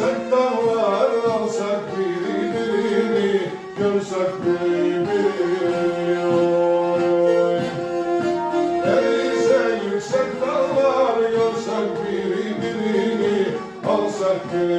yüksek dağlar Alsak birbirini Görsek birbirini Oy, oy. Elise yüksek dağlar Görsek birbirini Alsak birbirini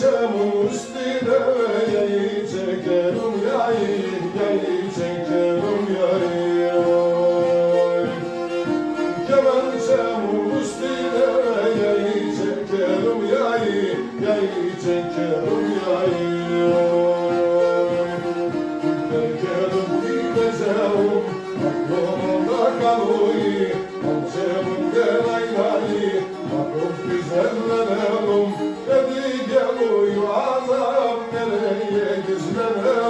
Kemençemin üstüne yayı çekerim yayı, yayı çekerim yayı. oy. Kemençemin üstüne yayı çekerim yayı, yayı çekerim yayı. oy. Terkerim gideceğim, Amen.